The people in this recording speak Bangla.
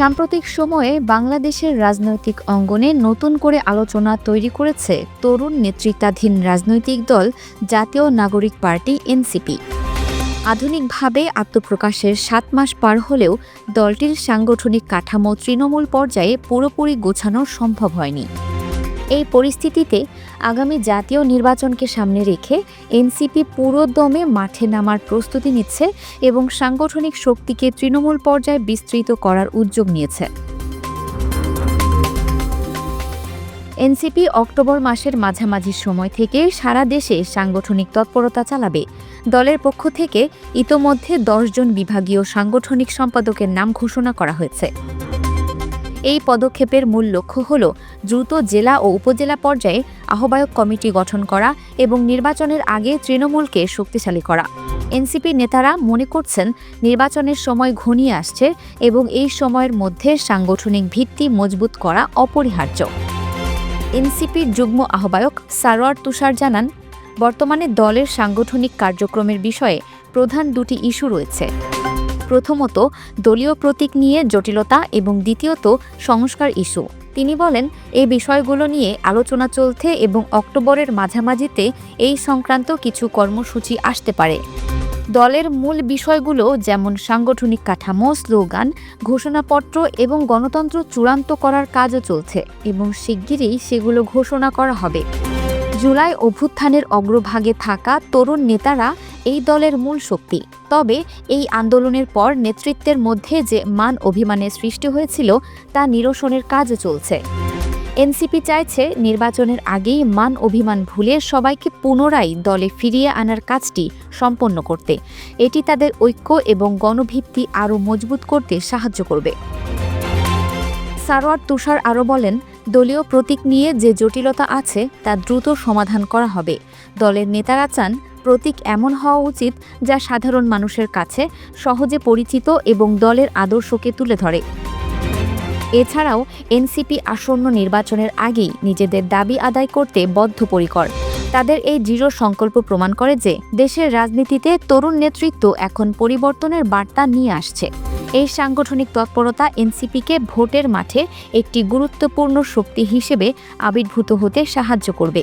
সাম্প্রতিক সময়ে বাংলাদেশের রাজনৈতিক অঙ্গনে নতুন করে আলোচনা তৈরি করেছে তরুণ নেতৃত্বাধীন রাজনৈতিক দল জাতীয় নাগরিক পার্টি এনসিপি। আধুনিকভাবে আত্মপ্রকাশের সাত মাস পার হলেও দলটির সাংগঠনিক কাঠামো তৃণমূল পর্যায়ে পুরোপুরি গোছানো সম্ভব হয়নি। এই পরিস্থিতিতে আগামী জাতীয় নির্বাচনকে সামনে রেখে এনসিপি পুরো দমে মাঠে নামার প্রস্তুতি নিচ্ছে এবং সাংগঠনিক শক্তিকে তৃণমূল পর্যায়ে বিস্তৃত করার উদ্যোগ নিয়েছে। এনসিপি অক্টোবর মাসের মাঝামাঝি সময় থেকে সারা দেশে সাংগঠনিক তৎপরতা চালাবে। দলের পক্ষ থেকে ইতোমধ্যে দশজন বিভাগীয় সাংগঠনিক সম্পাদকের নাম ঘোষণা করা হয়েছে। এই পদক্ষেপের মূল লক্ষ্য হল দ্রুত জেলা ও উপজেলা পর্যায়ে আহ্বায়ক কমিটি গঠন করা এবং নির্বাচনের আগে তৃণমূলকে শক্তিশালী করা। এনসিপি নেতারা মনে করছেন নির্বাচনের সময় ঘনিয়ে আসছে এবং এই সময়ের মধ্যে সাংগঠনিক ভিত্তি মজবুত করা অপরিহার্য। এনসিপির যুগ্ম আহ্বায়ক সারোয়ার তুষার জানান, বর্তমানে দলের সাংগঠনিক কার্যক্রমের বিষয়ে প্রধান দুটি ইস্যু রয়েছে। প্রথমত দলীয় প্রতীক নিয়ে জটিলতা এবং দ্বিতীয়ত সংস্কার ইস্যু। তিনি বলেন, এই বিষয়গুলো নিয়ে আলোচনা চলছে এবং অক্টোবরের মাঝামাঝিতে এই সংক্রান্ত কিছু কর্মসূচি আসতে পারে। দলের মূল বিষয়গুলো যেমন সাংগঠনিক কাঠামো, স্লোগান, ঘোষণাপত্র এবং গণতন্ত্র চূড়ান্ত করার কাজও চলছে এবং শিগগিরই সেগুলো ঘোষণা করা হবে। জুলাই অভ্যুত্থানের অগ্রভাগে থাকা তরুণ নেতারা এই দলের মূল শক্তি। তবে এই আন্দোলনের পর নেতৃত্বের মধ্যে যে মান অভিমানের সৃষ্টি হয়েছিল, তা নিরসনের কাজ চলছে। এনসিপি চাইছে নির্বাচনের আগেই মান অভিমান ভুলে সবাইকে পুনরায় দলে ফিরিয়ে আনার কাজটি সম্পন্ন করতে। এটি তাদের ঐক্য এবং গণভিত্তি আরও মজবুত করতে সাহায্য করবে। সারোয়ার তুষার আরও বলেন, দলীয় প্রতীক নিয়ে যে জটিলতা আছে, তা দ্রুত সমাধান করা হবে। দলের নেতারা চান প্রতীক এমন হওয়া উচিত যা সাধারণ মানুষের কাছে সহজে পরিচিত এবং দলের আদর্শকে তুলে ধরে। এছাড়াও এনসিপি আসন্ন নির্বাচনের আগেই নিজেদের দাবি আদায় করতে বদ্ধপরিকর। তাদের এই দৃঢ় সংকল্প প্রমাণ করে যে দেশের রাজনীতিতে তরুণ নেতৃত্ব এখন পরিবর্তনের বার্তা নিয়ে আসছে। এই সাংগঠনিক তৎপরতা এনসিপিকে ভোটের মাঠে একটি গুরুত্বপূর্ণ শক্তি হিসেবে আবির্ভূত হতে সাহায্য করবে।